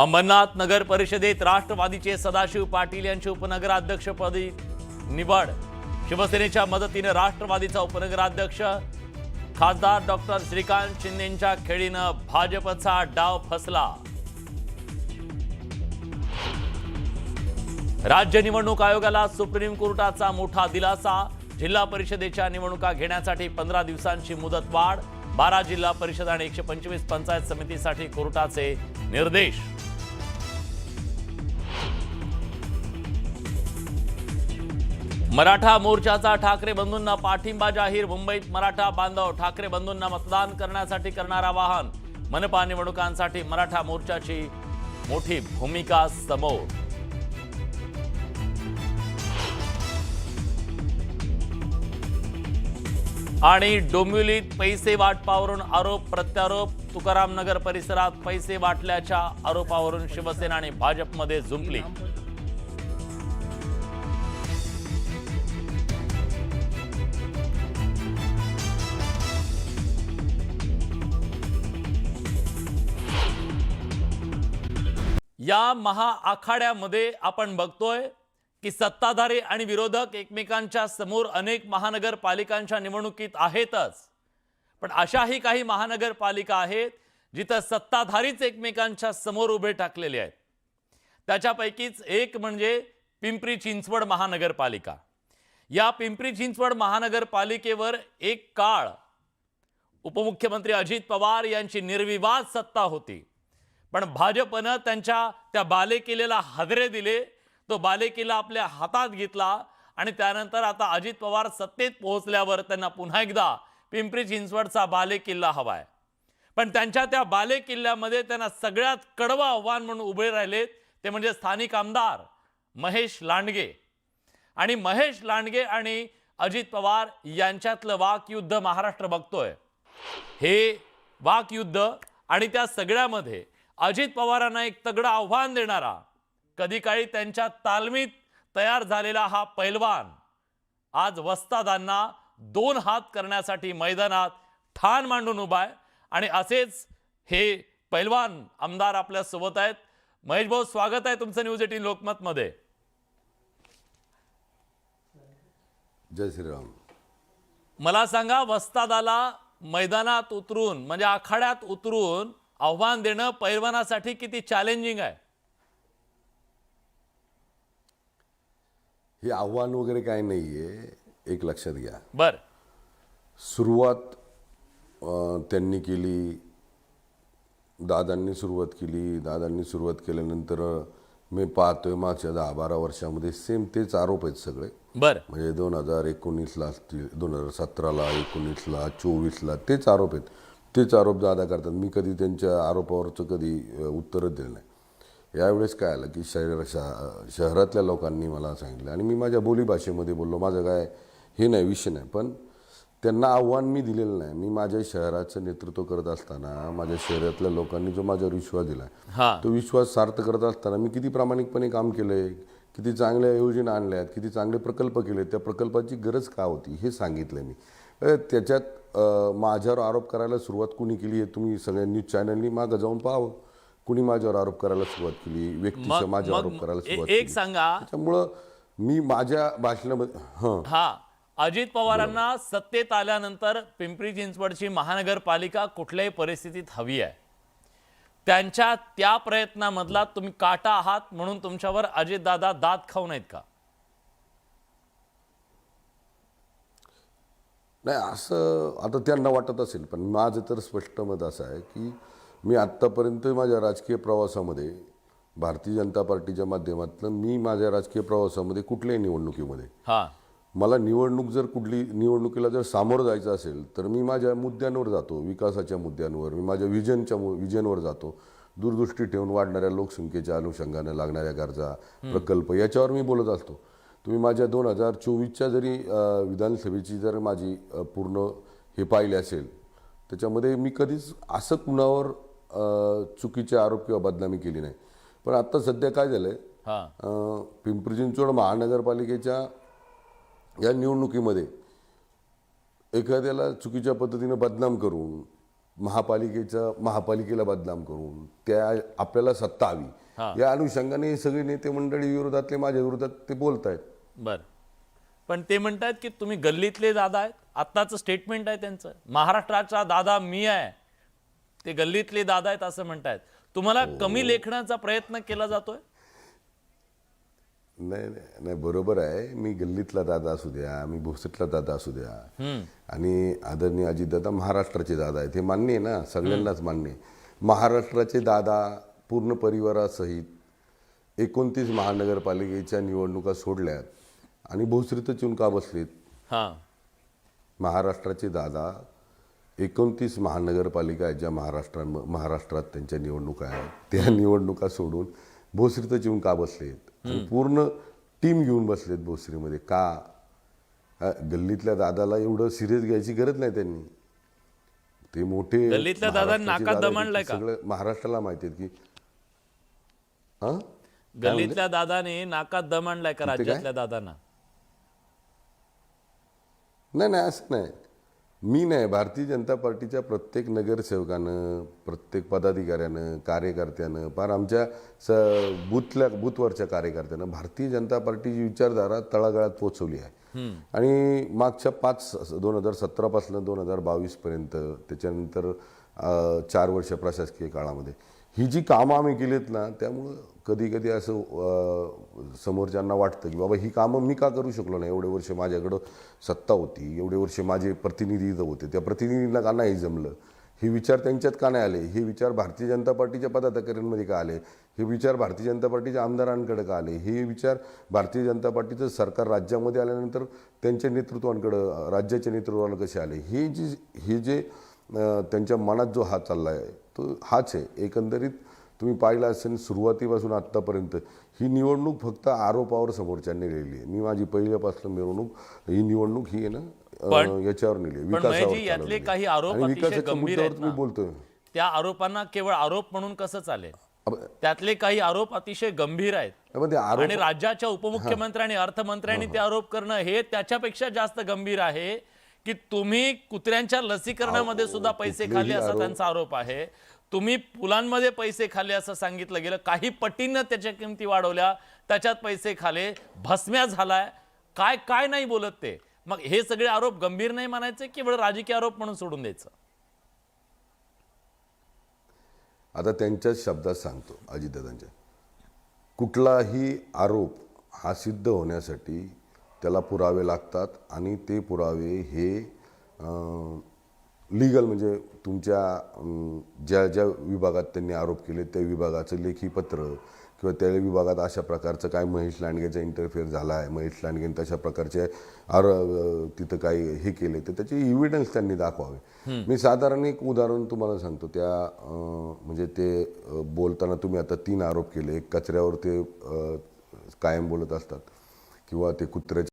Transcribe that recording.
अंबरनाथ नगर परिषदेत राष्ट्रवादीचे सदाशिव पाटील यांची उपनगराध्यक्षपदी निवड. शिवसेनेच्या मदतीनं राष्ट्रवादीचा उपनगराध्यक्ष खासदार डॉक्टर श्रीकांत शिंदेच्या खेळीनं भाजपचा डाव फसला. राज्य निवडणूक आयोगाला सुप्रीम कोर्टाचा मोठा दिलासा. जिल्हा परिषदेच्या निवडणुका घेण्यासाठी पंधरा दिवसांची मुदत वाढ. बारा जिल्हा परिषद आणि एकशे पंचवीस पंचायत समितीसाठी कोर्टाचे निर्देश. मराठा मोर्चाचा ठाकरे बंधूंना पाठिंबा जाहीर. मुंबईत मराठा बांधव ठाकरे बंधूंना मतदान करण्यासाठी करणार आवाहन. मनपा निवडणुकांसाठी मराठा मोर्चाची मोठी भूमिका समोर. आणि डोंबिवलीत पैसे वाटपावरून आरोप प्रत्यारोप. तुकाराम नगर परिसरात पैसे वाटल्याच्या आरोपावरून शिवसेना आणि भाजपमध्ये झुंपली. या महाआखाड्यामध्ये आपण बघतोय की सत्ताधारी आणि विरोधक एकमेकांच्या समोर अनेक महानगरपालिकांच्या निवडणुकीत आहेतच. पण अशाही काही महानगरपालिका आहेत जिथं सत्ताधारीच एकमेकांच्या समोर उभे टाकलेले आहेत. त्याच्यापैकीच एक म्हणजे पिंपरी चिंचवड महानगरपालिका. या पिंपरी चिंचवड महानगरपालिकेवर एक काळ उपमुख्यमंत्री अजित पवार यांची निर्विवाद सत्ता होती. पण भाजपनं त्यांच्या त्या बालेकिलेला हादरे दिले. तो बालेकिल्ला आपल्या हातात घेतला आणि त्यानंतर आता अजित पवार सत्तेत पोहोचल्यावर त्यांना पुन्हा एकदा पिंपरी चिंचवडचा बालेकिल्ला हवा आहे पण त्यांच्या त्या बालेकिल्ल्यामध्ये त्यांना सगळ्यात कडवं आव्हान म्हणून उभे राहिलेत ते म्हणजे स्थानिक आमदार महेश लांडगे. आणि महेश लांडगे आणि अजित पवार यांच्यातलं वाकयुद्ध महाराष्ट्र बघतोय. हे वाकयुद्ध आणि त्या सगळ्यामध्ये अजित पवारांना एक तगडं आव्हान देणारा कधी काळी त्यांच्या तालमीत तयार झालेला हा पैलवान आज वस्तादांना दोन हात करण्यासाठी मैदानात ठाण मांडून उभा आहे. आणि असेच हे पैलवान आमदार आपल्यासोबत आहेत. महेश भाऊ स्वागत आहे तुमचं न्यूज एटीन लोकमतमध्ये. जय श्रीराम. मला सांगा वस्तादाला मैदानात उतरून म्हणजे आखाड्यात उतरून आव्हान देणं पैलवानासाठी किती चॅलेंजिंग आहे? हे आव्हान वगैरे काय नाही आहे एक लक्षात घ्या. बर. सुरुवात त्यांनी केली दादांनी सुरुवात केली. दादांनी सुरुवात केल्यानंतर मी पाहतोय मागच्या दहा बारा वर्षामध्ये सेम तेच आरोप आहेत सगळे. बर. म्हणजे दोन हजार एकोणीसला असतील दोन हजार सतराला एकोणीसला चोवीसला तेच आरोप आहेत. तेच आरोप दादा करतात. मी कधी त्यांच्या आरोपावरचं कधी उत्तरच दिलं नाही. यावेळेस काय आलं की शहर शा- शहरातल्या लोकांनी मला सांगितलं आणि मी माझ्या बोलीभाषेमध्ये बोललो. माझं काय हे नाही विषय नाही. पण त्यांना आव्हान मी दिलेलं नाही. मी माझ्या शहराचं नेतृत्व करत असताना माझ्या शहरातल्या लोकांनी जो माझ्यावर विश्वास दिला तो विश्वास सार्थ करत असताना मी किती प्रामाणिकपणे काम केलंय किती चांगल्या योजना आणल्यात किती चांगले प्रकल्प केले त्या प्रकल्पाची गरज का होती हे सांगितलं मी. त्याच्यात माझ्यावर आरोप करायला सुरुवात कुणी केली हे तुम्ही सगळ्या न्यूज चॅनलनी मागं जाऊन पाहावं. कुणी माझ्यावर आरोप करायला सुरुवात केली व्यक्तीच्या माझ्यावर आरोप करायला सुरुवात एक सांगा. त्याच्यामुळं मी माझ्या भाषणामध्ये हां. हा. अजित पवारांना सत्तेत आल्यानंतर पिंपरी चिंचवडची महानगरपालिका कुठल्याही परिस्थितीत हवी आहे. त्यांच्या त्या प्रयत्नामधला तुम्ही काटा आहात म्हणून तुमच्यावर अजितदादा दात खाऊ नयेत का? नाही असं आता त्यांना वाटत असेल पण माझं तर स्पष्ट मत असं आहे की मी आत्तापर्यंत माझ्या राजकीय प्रवासामध्ये भारतीय जनता पार्टीच्या माध्यमातून मी माझ्या राजकीय प्रवासामध्ये कुठल्याही निवडणुकीमध्ये हा. मला निवडणूक जर कुठली निवडणुकीला जर सामोरं जायचं असेल तर मी माझ्या मुद्द्यांवर जातो विकासाच्या मुद्द्यांवर मी माझ्या विजनच्या विजनवर जातो. दूरदृष्टी ठेवून वाढणाऱ्या लोकसंख्येच्या अनुषंगाने लागणाऱ्या गरजा प्रकल्प याच्यावर मी बोलत असतो. तुम्ही माझ्या दोन हजार चोवीसच्या जरी विधानसभेची जर माझी पूर्ण हे पाहिले असेल त्याच्यामध्ये मी कधीच असं कुणावर चुकीचे आरोप किंवा बदनामी केली नाही. पण आत्ता सध्या काय झालं आहे अ, पिंपरी चिंचवड महानगरपालिकेच्या या निवडणुकीमध्ये एखाद्याला चुकीच्या पद्धतीनं बदनाम करून महापालिकेचं महापालिकेला बदनाम करून त्या आपल्याला सत्ता हवी. या अनुषंगाने हे सगळे नेते मंडळी विरोधातले माझ्या विरोधात ते बोलत आहेत बर. पण ते म्हणतात की तुम्ही गल्लीतले दादा आहेत. आत्ताचं स्टेटमेंट आहे त्यांचं. महाराष्ट्राचा दादा मी आहे. ते गल्लीतले दादा आहेत असं म्हणतायत. तुम्हाला कमी लेखण्याचा प्रयत्न केला जातोय? नाही नाही नाही बरोबर आहे. मी गल्लीतला दादा असू द्या मी भोसरीतला दादा असू द्या. आणि आदरणीय अजितदादा महाराष्ट्राचे दादा आहेत. हे मान्य आहे ना? सगळ्यांनाच मान्य आहे. महाराष्ट्राचे दादा पूर्ण परिवारासहित एकोणतीस महानगरपालिकेच्या निवडणुका सोडल्यात आणि भोसरीतच येऊन का बसलेत? हा. महाराष्ट्राचे दादा एकोणतीस महानगरपालिका आहेत ज्या महाराष्ट्रां महाराष्ट्रात त्यांच्या निवडणुका आहेत. त्या निवडणुका सोडून भोसरीतच येऊन का बसलेत? पूर्ण टीम घेऊन बसलेत भोसरीमध्ये. का? गल्लीतल्या दादाला एवढं सिरियस घ्यायची गरज नाही त्यांनी. ते मोठे गल्लीतल्या नाकात दादा आहेत, दमाणलंय का? सगळं महाराष्ट्राला माहिती आहेत की हा? गल्लीतल्या दादाने नाकात दम आणलाय का? राज्यातल्या दादांना? नाही नाही असं नाही. मी नाही भारतीय जनता पार्टीच्या प्रत्येक नगरसेवकानं प्रत्येक पदाधिकाऱ्यानं कार्यकर्त्यानं फार आमच्या स बूथल्या बूथवरच्या कार्यकर्त्यानं भारतीय जनता पार्टीची विचारधारा तळागाळात पोहोचवली आहे. आणि मागच्या पाच दोन हजार सतरापासून दोन हजार बावीसपर्यंत त्याच्यानंतर चार वर्ष प्रशासकीय काळामध्ये ही जी कामं आम्ही केलीत ना त्यामुळं कधी कधी असं समोरच्यांना वाटतं की बाबा ही कामं मी का करू शकलो नाही? एवढे वर्ष माझ्याकडं सत्ता होती. एवढे वर्ष माझे प्रतिनिधी इथं होते. त्या प्रतिनिधींना का नाही जमलं? हे विचार त्यांच्यात का नाही आले? हे विचार भारतीय जनता पार्टीच्या पदाधिकाऱ्यांमध्ये का आले? हे विचार भारतीय जनता पार्टीच्या आमदारांकडे का आले? हे विचार भारतीय जनता पार्टीचं सरकार राज्यामध्ये आल्यानंतर त्यांच्या नेतृत्वांकडं राज्याच्या नेतृत्वाला कसे आले? हे जी हे जे त्यांच्या मनात जो हा चालला आहे तो हाच आहे. एकंदरीत तुम्ही पाहिलं असेल सुरुवातीपासून आत्तापर्यंत ही निवडणूक फक्त आरोपावर समोरच्यांनी लिहिली आहे. मी माझी पहिल्यापासून मिरवणूक ही निवडणूक ही आहे ना याच्यावर नेली विकासावर. काही आरोप विकासाच्या गंभीर मुद्द्यावर तुम्ही. बोलतोय. त्या आरोपांना केवळ आरोप म्हणून कसं चालेल? त्यातले काही आरोप अतिशय गंभीर आहेत. आणि राज्याच्या उपमुख्यमंत्री आणि अर्थमंत्र्यांनी ते आरोप करणं हे त्याच्यापेक्षा जास्त गंभीर आहे की तुम्ही कुत्र्यांच्या लसीकरणामध्ये सुद्धा पैसे खाल्ले असा त्यांचा आरोप आहे. तुम्ही पुलांमध्ये पैसे खाले असं सांगितलं गेलं काही पटीनं त्याच्या किमती वाढवल्या त्याच्यात पैसे खाले भस्म्या झालाय. काय काय नाही बोलत ते. मग हे सगळे आरोप गंभीर नाही मानायचे केवळ राजकीय आरोप म्हणून सोडून द्यायचं? आता त्यांच्याच शब्दात सांगतो अजितदादांच्या. कुठलाही आरोप हा सिद्ध होण्यासाठी त्याला पुरावे लागतात आणि ते पुरावे हे लिगल म्हणजे तुमच्या ज्या ज्या विभागात त्यांनी आरोप केले त्या विभागाचं लेखी पत्र किंवा त्या विभागात अशा प्रकारचं काय महेश लांडगेचा इंटरफेअर झाला आहे महेश लांडगेने तशा प्रकारचे आर तिथं काही हे केले तर त्याचे इव्हिडन्स त्यांनी दाखवावे. मी साधारण एक उदाहरण तुम्हाला सांगतो. त्या म्हणजे ते बोलताना तुम्ही आता तीन आरोप केले. एक कचऱ्यावर ते कायम बोलत असतात किंवा ते कुत्र्याच्या